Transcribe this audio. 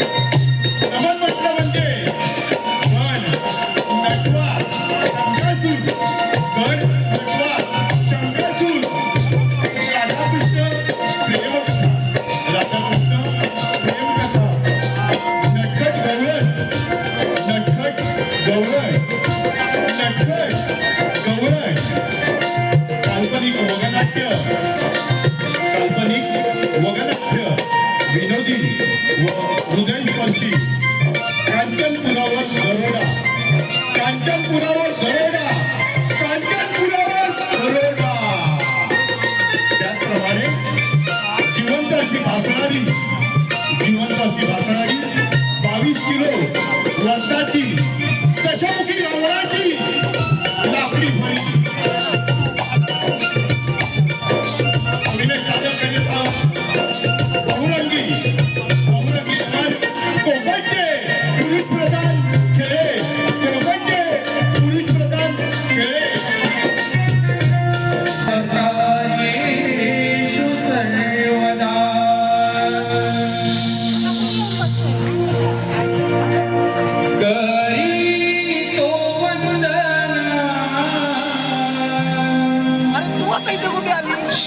¡Vamos! विनोदी व हृदयस्पर्शी कांचनपुरावर दरोडा कांचनपुरावर दरोडा.